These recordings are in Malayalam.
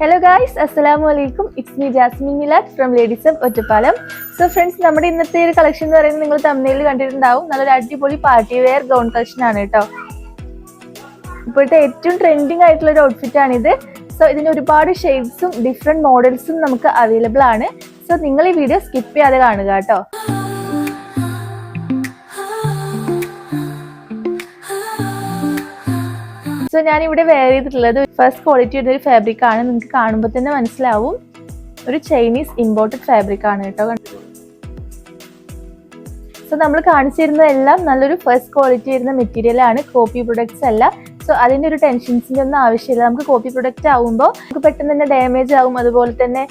ഹലോ ഗായ്സ് അസ്സലാമു അലൈക്കും it's me Jasmin Milad from ladies of Ottapalam so friends നമ്മുടെ ഇന്നത്തെ ഒരു കളക്ഷൻ എന്ന് പറയുന്നത് നിങ്ങൾ തമിഴിൽ കണ്ടിട്ടുണ്ടാവും. നല്ലൊരു അടിപൊളി പാർട്ടി വെയർ ഗൗൺ കളക്ഷൻ ആണ് കേട്ടോ. ഇപ്പോഴത്തെ ഏറ്റവും ട്രെൻഡിങ് ആയിട്ടുള്ള ഒരു ഔട്ട്ഫിറ്റ് ആണിത്. സോ ഇതിന് ഒരുപാട് ഷെയ്ഡ്സും ഡിഫറെന്റ് മോഡൽസും നമുക്ക് അവൈലബിൾ ആണ്. സോ നിങ്ങൾ ഈ വീഡിയോ സ്കിപ്പ് ചെയ്യാതെ കാണുക കേട്ടോ. സോ ഞാൻ ഇവിടെ വെയർ ചെയ്തിട്ടുള്ളത് ഫസ്റ്റ് ക്വാളിറ്റി ഒരു ഫാബ്രിക് ആണ്. നിങ്ങൾക്ക് കാണുമ്പോൾ തന്നെ മനസ്സിലാവും. ഒരു ചൈനീസ് ഇമ്പോർട്ടഡ് ഫാബ്രിക് ആണ് കേട്ടോ. സോ നമ്മൾ കാണിച്ചിരുന്നതെല്ലാം നല്ലൊരു ഫസ്റ്റ് ക്വാളിറ്റി വരുന്ന മെറ്റീരിയൽ ആണ്. കോപ്പി പ്രൊഡക്ട്സ് അല്ല. സോ അതിന്റെ ഒരു ടെൻഷൻസിന്റെ ഒന്നും ആവശ്യമില്ല. നമുക്ക് കോപ്പി പ്രൊഡക്റ്റ് ആകുമ്പോൾ നമുക്ക് പെട്ടെന്ന് തന്നെ ഡാമേജ് ആവും. അതുപോലെ തന്നെ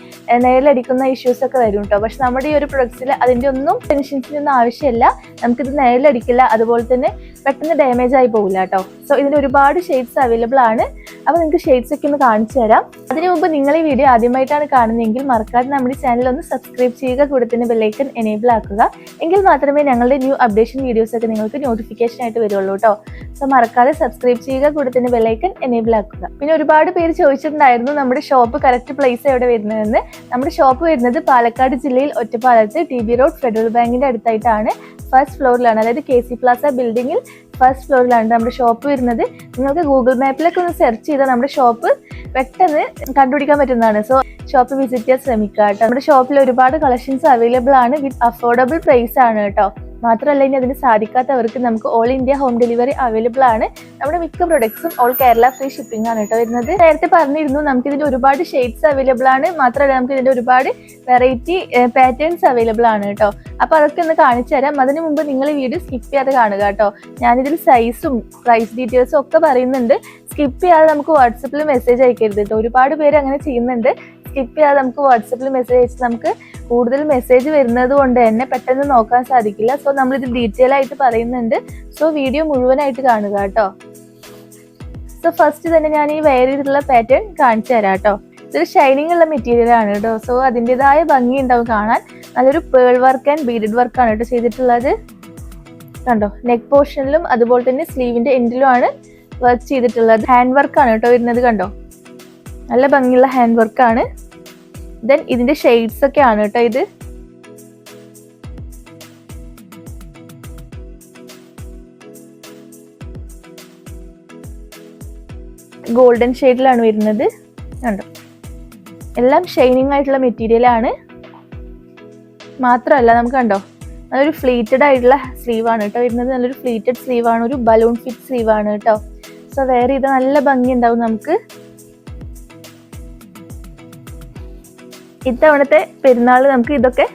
നേരിലടിക്കുന്ന ഇഷ്യൂസ് ഒക്കെ വരും കേട്ടോ പക്ഷെ നമ്മുടെ ഈ ഒരു പ്രൊഡക്ട്സിൽ അതിന്റെ ഒന്നും ടെൻഷൻസിന്റെ ഒന്നും ആവശ്യമില്ല. നമുക്കിത് നേരിലടിക്കില്ല അതുപോലെ തന്നെ പെട്ടെന്ന് ഡാമേജ് ആയി പോകില്ല കേട്ടോ സോ ഇതിന് ഒരുപാട് ഷെയ്ഡ്സ് അവൈലബിൾ ആണ്. അപ്പോൾ നിങ്ങൾക്ക് ഷെയ്ഡ്സ് ഒക്കെ ഒന്ന് കാണിച്ചു തരാം. അതിനു മുമ്പ് നിങ്ങൾ ഈ വീഡിയോ ആദ്യമായിട്ടാണ് കാണുന്നതെങ്കിൽ മറക്കാതെ നമ്മുടെ ചാനൽ ഒന്ന് സബ്സ്ക്രൈബ് ചെയ്യുക. കൂടെ തന്നെ ബെല്ലൈക്കൺ എനേബിൾ ആക്കുക. എങ്കിൽ മാത്രമേ ഞങ്ങളുടെ ന്യൂ അപ്ഡേഷൻ വീഡിയോസ് ഒക്കെ നിങ്ങൾക്ക് നോട്ടിഫിക്കേഷൻ ആയിട്ട് വരുള്ളൂ കേട്ടോ സോ മറക്കാതെ സബ്സ്ക്രൈബ് ചെയ്യുക. കൂടെ തന്നെ ബെല്ലൈക്കൺ എനേബിൾ ആക്കുക. പിന്നെ ഒരുപാട് പേര് ചോദിച്ചിട്ടുണ്ടായിരുന്നു നമ്മുടെ ഷോപ്പ് കറക്റ്റ് പ്ലേസ് എവിടെ വരുന്നതെന്ന്. നമ്മുടെ ഷോപ്പ് വരുന്നത് പാലക്കാട് ജില്ലയിൽ ഒറ്റപ്പാലത്ത് ടി ബി റോഡ് ഫെഡറൽ ബാങ്കിന്റെ അടുത്തായിട്ടാണ്. ഫസ്റ്റ് ഫ്ലോറിലാണ് അതായത് കെ സി പ്ലാസ ബിൽഡിങ്ങിൽ ഫസ്റ്റ് ഫ്ലോറിലാണ് നമ്മുടെ ഷോപ്പ് വരുന്നത്. നിങ്ങൾക്ക് ഗൂഗിൾ മാപ്പിലൊക്കെ ഒന്ന് സെർച്ച് ചെയ്താൽ നമ്മുടെ ഷോപ്പ് പെട്ടെന്ന് കണ്ടുപിടിക്കാൻ പറ്റുന്നതാണ്. സോ ഷോപ്പ് വിസിറ്റ് ചെയ്യാൻ ശ്രമിക്കുക കേട്ടോ. നമ്മുടെ ഷോപ്പിൽ ഒരുപാട് കളക്ഷൻസ് അവൈലബിൾ ആണ്. വിത്ത് അഫോർഡബിൾ പ്രൈസ് ആണ് കേട്ടോ. മാത്രമല്ല ഇനി അതിന് സാധിക്കാത്തവർക്ക് നമുക്ക് all India home delivery available ആണ്. നമ്മുടെ മിക്ക പ്രൊഡക്ട്സും ഓൾ കേരള ഫ്രീ ഷിപ്പിംഗ് ആണ് കേട്ടോ വരുന്നത്. നേരത്തെ പറഞ്ഞിരുന്നു നമുക്ക് ഇതിന്റെ ഒരുപാട് ഷെയ്ഡ്സ് അവൈലബിൾ ആണ്. മാത്രമല്ല നമുക്ക് ഇതിന്റെ ഒരുപാട് വെറൈറ്റി പാറ്റേൺസ് അവൈലബിൾ ആണ് കേട്ടോ. അപ്പൊ അതൊക്കെ ഒന്ന് കാണിച്ചു തരാം. അതിനു മുമ്പ് നിങ്ങൾ ഈ വീഡിയോ സ്കിപ്പ് ചെയ്യാതെ കാണുക കേട്ടോ. ഞാനിതിൽ സൈസും പ്രൈസ് ഡീറ്റെയിൽസും ഒക്കെ പറയുന്നുണ്ട്. സ്കിപ്പ് ചെയ്യാതെ നമുക്ക് വാട്സപ്പിൽ മെസ്സേജ് അയക്കരുത് കേട്ടോ. ഒരുപാട് പേര് അങ്ങനെ ചെയ്യുന്നുണ്ട്. സ്കിപ്പ് ചെയ്യാതെ നമുക്ക് വാട്സപ്പിൽ മെസ്സേജ് അയച്ച് നമുക്ക് കൂടുതൽ മെസ്സേജ് വരുന്നത് കൊണ്ട് തന്നെ പെട്ടെന്ന് നോക്കാൻ സാധിക്കില്ല. സോ നമ്മളിത് ഡീറ്റെയിൽ ആയിട്ട് പറയുന്നുണ്ട്. സോ വീഡിയോ മുഴുവനായിട്ട് കാണുക കേട്ടോ. സോ ഫസ്റ്റ് തന്നെ ഞാൻ ഈ വെയർ ചെയ്തിട്ടുള്ള പാറ്റേൺ കാണിച്ചു തരാം കേട്ടോ. ഇതൊരു ഷൈനിങ് ഉള്ള മെറ്റീരിയൽ ആണ് കേട്ടോ. സോ അതിന്റെതായ ഭംഗി ഉണ്ടാവും കാണാൻ. നല്ലൊരു പേൾ വർക്ക് ആൻഡ് ബീഡഡ് ആണ് കേട്ടോ ചെയ്തിട്ടുള്ളത്. കണ്ടോ? നെക്ക് പോർഷനിലും അതുപോലെ തന്നെ സ്ലീവിന്റെ എൻഡിലും ആണ് വർക്ക് ചെയ്തിട്ടുള്ളത്. ഹാൻഡ് വർക്ക് ആണ് കേട്ടോ വരുന്നത് കണ്ടോ? നല്ല ഭംഗിയുള്ള ഹാൻഡ് വർക്ക് ആണ്. ദെൻ ഇതിന്റെ ഷെയ്ഡ്സ് ഒക്കെ ആണ് കേട്ടോ ഇത് ഗോൾഡൻ ഷെയ്ഡിലാണ് വരുന്നത്. കണ്ടോ? എല്ലാം ഷൈനിങ് ആയിട്ടുള്ള മെറ്റീരിയൽ ആണ്. മാത്രമല്ല നമുക്ക് കണ്ടോ? നല്ലൊരു ഫ്ലീറ്റഡ് ആയിട്ടുള്ള സ്ലീവ് ആണ് കേട്ടോ വരുന്നത്. നല്ലൊരു ഫ്ലീറ്റഡ് സ്ലീവ് ആണ്. ഒരു ബലൂൺ ഫിറ്റ് സ്ലീവ് ആണ് കേട്ടോ സോ വേറെ ഇത് നല്ല ഭംഗി ഉണ്ടാവും നമുക്ക്. ഇത്തവണത്തെ പെരുന്നാൾ നമുക്ക് ഇതൊക്കെ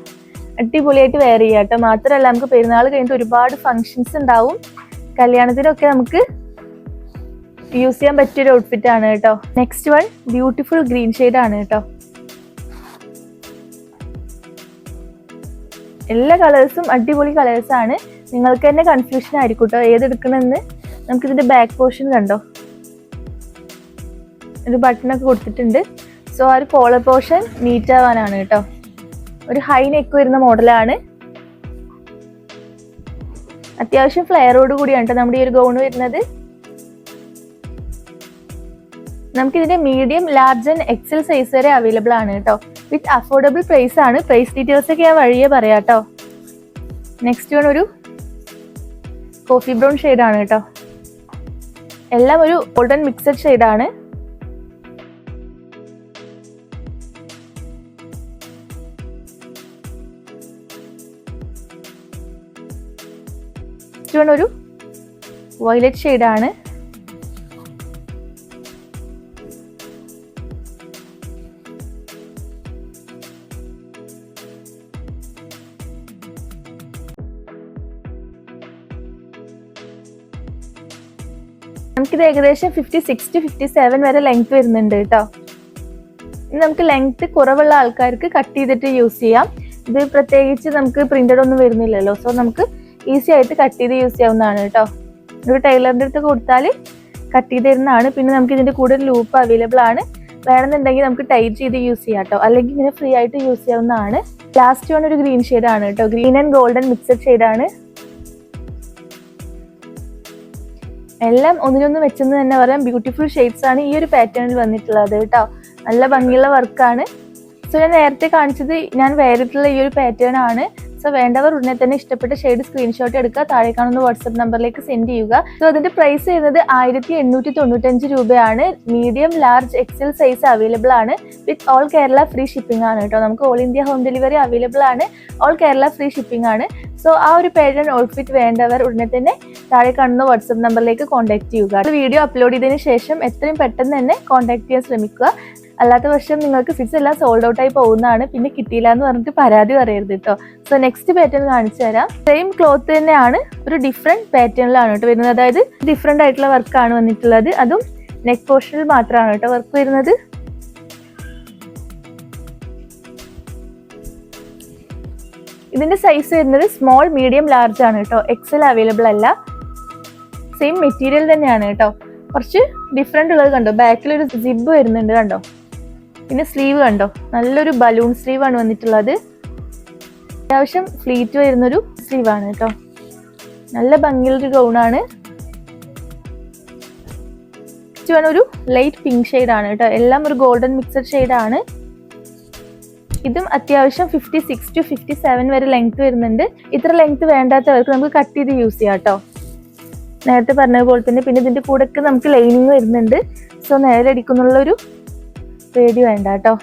അടിപൊളിയായിട്ട് വെയർ ചെയ്യാം കേട്ടോ. മാത്രമല്ല നമുക്ക് പെരുന്നാൾ കഴിഞ്ഞിട്ട് ഒരുപാട് ഫങ്ഷൻസ് ഉണ്ടാവും. കല്യാണത്തിനൊക്കെ നമുക്ക് യൂസ് ചെയ്യാൻ പറ്റിയൊരു ഔട്ട്ഫിറ്റ് ആണ് കേട്ടോ. Next one beautiful green shade ആണ് കേട്ടോ. എല്ലാ കളേഴ്സും അടിപൊളി കളേഴ്സ് ആണ്. നിങ്ങൾക്ക് തന്നെ കൺഫ്യൂഷൻ ആയിരിക്കും കേട്ടോ. ഏതെടുക്കണമെന്ന് നമുക്കിതിന്റെ ബാക്ക് പോർഷൻ കണ്ടോ? ഒരു ബട്ടണൊക്കെ കൊടുത്തിട്ടുണ്ട്. സോ ആ ഒരു കോളർ പോർഷൻ നീറ്റ് ആവാനാണ് കേട്ടോ. ഒരു ഹൈ നെക്ക് വരുന്ന മോഡലാണ് അത്യാവശ്യം ഫ്ലെയറോട് കൂടിയാണ് കേട്ടോ നമ്മുടെ ഈ ഒരു ഗൗൺ വരുന്നത്. നമുക്ക് ഇതിന്റെ medium large and XL size വരെ അവൈലബിൾ ആണ് കേട്ടോ. വിത്ത് അഫോർഡബിൾ പ്രൈസ് ആണ്. പ്രൈസ് ഡീറ്റെയിൽസ് ഒക്കെ ഞാൻ വഴിയെ പറയാം കേട്ടോ. നെക്സ്റ്റ് വൺ ഒരു കോഫി ബ്രൗൺ ആണ് കേട്ടോ. എല്ലാം ഒരു ഗോൾഡൻ മിക്സഡ് ആണ്. നെക്സ്റ്റ് വൺ ഒരു വയലറ്റ് ആണ് നമുക്കിത് ഏകദേശം fifty six to fifty seven വരെ ലെങ്ത് വരുന്നുണ്ട് കേട്ടോ നമുക്ക് ലെങ്ത് കുറവുള്ള ആൾക്കാർക്ക് കട്ട് ചെയ്തിട്ട് യൂസ് ചെയ്യാം. ഇത് പ്രത്യേകിച്ച് നമുക്ക് പ്രിന്റഡ് ഒന്നും വരുന്നില്ലല്ലോ. സോ നമുക്ക് ഈസി ആയിട്ട് കട്ട് ചെയ്ത് യൂസ് ചെയ്യാവുന്നതാണ് കേട്ടോ. ഒരു ടൈലറിന്റെ അടുത്ത് കൊടുത്താൽ കട്ട് ചെയ്ത് തരുന്നതാണ്. പിന്നെ നമുക്ക് ഇതിന്റെ കൂടെ ഒരു ലൂപ്പ് അവൈലബിൾ ആണ്. വേണമെന്നുണ്ടെങ്കിൽ നമുക്ക് ടൈറ്റ് ചെയ്ത് യൂസ് ചെയ്യാം കേട്ടോ. അല്ലെങ്കിൽ ഇങ്ങനെ ഫ്രീ ആയിട്ട് യൂസ് ചെയ്യാവുന്നതാണ്. ലാസ്റ്റ് വൺ ഒരു ഗ്രീൻ ആണ് കേട്ടോ. Green and golden mixed shade ആണ്. എല്ലാം ഒന്നിനൊന്ന് വെച്ചെന്ന് തന്നെ പറയാം. ബ്യൂട്ടിഫുൾ ഷെയ്ഡ്സ് ആണ് ഈ ഒരു പാറ്റേണിൽ വന്നിട്ടുള്ളത് കേട്ടോ. നല്ല ഭംഗിയുള്ള വർക്കാണ് സോ ഞാൻ നേരത്തെ കാണിച്ചത് ഞാൻ വേറിട്ടുള്ള ഈ ഒരു പാറ്റേൺ ആണ്. സോ വേണ്ടവർ ഉടനെ തന്നെ ഇഷ്ടപ്പെട്ട ഷെയ്ഡ് സ്ക്രീൻഷോട്ട് എടുക്കുക. താഴെ കാണുന്ന വാട്സ്ആപ്പ് നമ്പറിലേക്ക് സെൻഡ് ചെയ്യുക. സോ അതിന്റെ പ്രൈസ് ചെയ്യുന്നത് ആയിരത്തി എണ്ണൂറ്റി തൊണ്ണൂറ്റഞ്ച് രൂപയാണ് medium large XL size available ആണ്. With all Kerala free shipping ആണ് കേട്ടോ. നമുക്ക് all India home delivery available ആണ്. ഓൾ കേരള ഫ്രീ ഷിപ്പിംഗ് ആണ്. സോ ആ ഒരു പാറ്റേൺ ഔട്ട്ഫിറ്റ് വേണ്ടവർ ഉടനെ തന്നെ താഴെ കാണുന്ന വാട്സ്ആപ്പ് നമ്പറിലേക്ക് കോൺടാക്ട് ചെയ്യുക. വീഡിയോ അപ്ലോഡ് ചെയ്തതിന് ശേഷം എത്രയും പെട്ടെന്ന് തന്നെ കോൺടാക്ട് ചെയ്യാൻ ശ്രമിക്കുക. അല്ലാത്ത പക്ഷം നിങ്ങൾക്ക് ഫിറ്റ്സ് എല്ലാം സോൾഡ് ഔട്ടായി പോകുന്നതാണ്. പിന്നെ കിട്ടിയില്ല എന്ന് പറഞ്ഞിട്ട് പരാതി പറയരുത് കേട്ടോ. സോ നെക്സ്റ്റ് പാറ്റേൺ കാണിച്ചു തരാം. സെയിം ക്ലോത്ത് തന്നെയാണ് ഒരു ഡിഫറെന്റ് പാറ്റേണിലാണ് കേട്ടോ വരുന്നത്. അതായത് ഡിഫറെന്റ് ആയിട്ടുള്ള വർക്കാണ് വന്നിട്ടുള്ളത്. അതും നെക്ക് പോർഷനിൽ മാത്രമാണ് കേട്ടോ വർക്ക് വരുന്നത്. ഇതിന്റെ സൈസ് വരുന്നത് സ്മോൾ മീഡിയം ലാർജ് ആണ് കേട്ടോ. എക്സൽ അവൈലബിൾ അല്ല. സെയിം മെറ്റീരിയൽ തന്നെയാണ് കേട്ടോ. കുറച്ച് ഡിഫറെന്റ് ഉള്ളത് കണ്ടോ? ബാക്കിൽ ഒരു സിബ് വരുന്നുണ്ട് കണ്ടോ? പിന്നെ സ്ലീവ് കണ്ടോ? നല്ലൊരു ബലൂൺ സ്ലീവ് ആണ് വന്നിട്ടുള്ളത്. അത്യാവശ്യം ഫ്ലീറ്റ് വരുന്നൊരു സ്ലീവ് ആണ് കേട്ടോ. നല്ല ഭംഗിയുള്ളൊരു ഗൗണാണ് ആണ്. ഒരു ലൈറ്റ് പിങ്ക് ഷെയ്ഡ് ആണ് കേട്ടോ. എല്ലാം ഒരു ഗോൾഡൻ മിക്സഡ് ഷെയ്ഡ് ആണ്. ഇതും അത്യാവശ്യം fifty six to fifty seven വരെ ലെങ്ത് വരുന്നുണ്ട്. ഇത്ര ലെങ്ത് വേണ്ടാത്തവർക്ക് നമുക്ക് കട്ട് ചെയ്ത് യൂസ് ചെയ്യാം കേട്ടോ. നേരത്തെ പറഞ്ഞ പോലെ തന്നെ പിന്നെ ഇതിന്റെ കൂടെ നമുക്ക് ലൈനിങ് വരുന്നുണ്ട്. സോ നേരെ അടിക്കുന്നുള്ളൊരു പേടി വേണ്ട കേട്ടോ.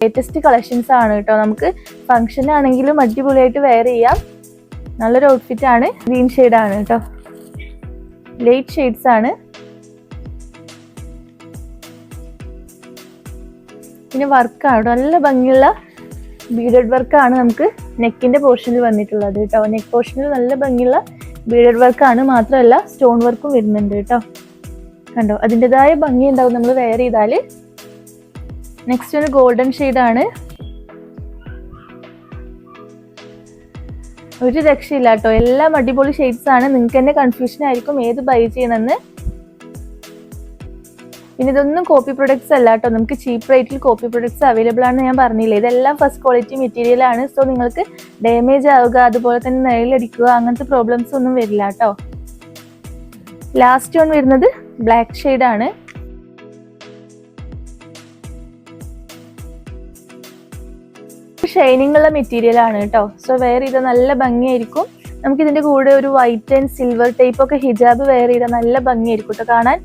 ലേറ്റസ്റ്റ് കളക്ഷൻസ് ആണ് കേട്ടോ. നമുക്ക് ഫംഗ്ഷൻ ആണെങ്കിലും അടിപൊളിയായിട്ട് വെയർ ചെയ്യാം. നല്ലൊരു ഔട്ട്ഫിറ്റ് ആണ്. ഗ്രീൻ ആണ് കേട്ടോ. ലൈറ്റ് ഷെയ്ഡ്സ് ആണ്. പിന്നെ വർക്കാണ് നല്ല ഭംഗിയുള്ള ബീഡഡ് വർക്ക് ആണ് നമുക്ക് നെക്കിന്റെ പോർഷനിൽ വന്നിട്ടുള്ളത് കേട്ടോ. നെക്ക് പോർഷനിൽ നല്ല ഭംഗിയുള്ള ബീഡഡ് വർക്കാണ് മാത്രമല്ല സ്റ്റോൺ വർക്കും വരുന്നുണ്ട് കേട്ടോ. കണ്ടോ? അതിന്റെതായ ഭംഗി ഉണ്ടാവും നമ്മൾ വെയർ ചെയ്താൽ നെക്സ്റ്റ് ഒരു ഗോൾഡൻ ആണ്. ഒരു രക്ഷയില്ല കേട്ടോ എല്ലാം അടിപൊളി ഷെയ്ഡ്സ് ആണ്. നിങ്ങൾക്ക് തന്നെ കൺഫ്യൂഷൻ ആയിരിക്കും ഏത് ബൈ ചെയ്യണമെന്ന്. പിന്നെ ഇതൊന്നും കോപ്പി പ്രൊഡക്ട്സ് അല്ല കേട്ടോ നമുക്ക് ചീപ്പ് റേറ്റിൽ കോപ്പി പ്രൊഡക്ട്സ് അവൈലബിൾ ആണെന്ന് ഞാൻ പറഞ്ഞില്ലേ. ഇതെല്ലാം ഫസ്റ്റ് ക്വാളിറ്റി മെറ്റീരിയൽ ആണ്. സോ നിങ്ങൾക്ക് ഡാമേജ് ആവുക അതുപോലെ തന്നെ നിഴലടിക്കുക അങ്ങനത്തെ പ്രോബ്ലംസ് ഒന്നും വരില്ല കേട്ടോ ലാസ്റ്റ് വൺ വരുന്നത് ബ്ലാക്ക് ഷെയ്ഡ് ഷൈനിങ് ഉള്ള മെറ്റീരിയൽ ആണ് കേട്ടോ സോ വെയർ ചെയ്താൽ നല്ല ഭംഗിയായിരിക്കും. നമുക്ക് ഇതിന്റെ കൂടെ ഒരു വൈറ്റ് ആൻഡ് സിൽവർ ടൈപ്പ് ഒക്കെ ഹിജാബ് വെയർ ചെയ്താൽ നല്ല ഭംഗിയായിരിക്കും കേട്ടോ കാണാൻ.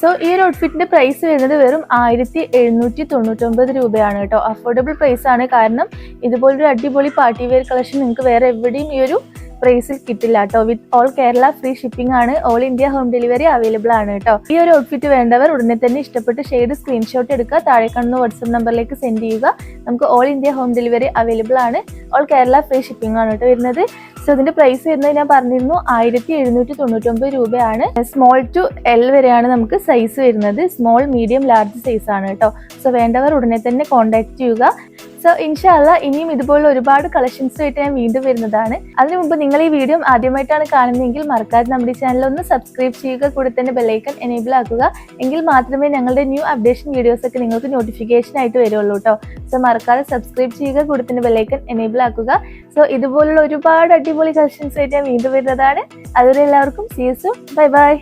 സോ ഈ ഒരു ഔട്ട്ഫിറ്റിന്റെ പ്രൈസ് വരുന്നത് വെറും ആയിരത്തി എഴുന്നൂറ്റി തൊണ്ണൂറ്റൊമ്പത് രൂപയാണ് കേട്ടോ അഫോർഡബിൾ പ്രൈസ് ആണ്. കാരണം ഇതുപോലൊരു അടിപൊളി പാർട്ടി വെയർ കളക്ഷൻ നിങ്ങൾക്ക് വേറെ എവിടെയും ഈ ഒരു പ്രൈസിൽ കിട്ടില്ല കേട്ടോ with all Kerala free shipping ആണ് all India home delivery available ആണ് കേട്ടോ ഈ ഒരു ഔട്ട്ഫിറ്റ് വേണ്ടവർ ഉടനെ തന്നെ ഇഷ്ടപ്പെട്ട് ഷെയ്ഡ് സ്ക്രീൻഷോട്ട് എടുക്കുക. താഴെ കാണുന്ന വാട്സ്ആപ്പ് നമ്പറിലേക്ക് സെൻഡ് ചെയ്യുക. നമുക്ക് all India home delivery available ആണ്. ഓൾ കേരള ഫ്രീ ഷിപ്പിംഗ് ആണ് കേട്ടോ വരുന്നത്. സോ ഇതിന്റെ പ്രൈസ് വരുന്നത് ഞാൻ പറഞ്ഞിരുന്നു ആയിരത്തി എഴുന്നൂറ്റി തൊണ്ണൂറ്റൊമ്പത് രൂപയാണ്. സ്മോൾ ടു എൽ വരെയാണ് നമുക്ക് സൈസ് വരുന്നത്. സ്മോൾ മീഡിയം ലാർജ് സൈസ് ആണ് കേട്ടോ സോ വേണ്ടവർ ഉടനെ തന്നെ കോൺടാക്ട് ചെയ്യുക. സോ ഇൻഷാല്ല ഇനിയും ഇതുപോലുള്ള ഒരുപാട് കളക്ഷൻസ് ആയിട്ട് ഞാൻ വീണ്ടും വരുന്നതാണ്. അതിനു മുമ്പ് നിങ്ങൾ ഈ വീഡിയോ ആദ്യമായിട്ടാണ് കാണുന്നതെങ്കിൽ മറക്കാതെ നമ്മുടെ ചാനൽ ഒന്ന് സബ്സ്ക്രൈബ് ചെയ്യുക കൂടെ തന്നെ ബെല്ലൈക്കൺ എനേബിൾ ആക്കുക. എങ്കിൽ മാത്രമേ ഞങ്ങളുടെ ന്യൂ അപ്ഡേഷൻ വീഡിയോസ് ഒക്കെ നിങ്ങൾക്ക് നോട്ടിഫിക്കേഷൻ ആയിട്ട് വരുള്ളൂ കേട്ടോ സോ മറക്കാതെ സബ്സ്ക്രൈബ് ചെയ്യുക കൂടെ തന്നെ ബെല്ലൈക്കൺ എനേബിൾ ആക്കുക. സോ ഇതുപോലുള്ള ഒരുപാട് അടിപൊളി കളക്ഷൻസ് ആയിട്ട് ഞാൻ വീണ്ടും വരുന്നതാണ്. അതുവരെ എല്ലാവർക്കും സീസും ബൈ ബൈ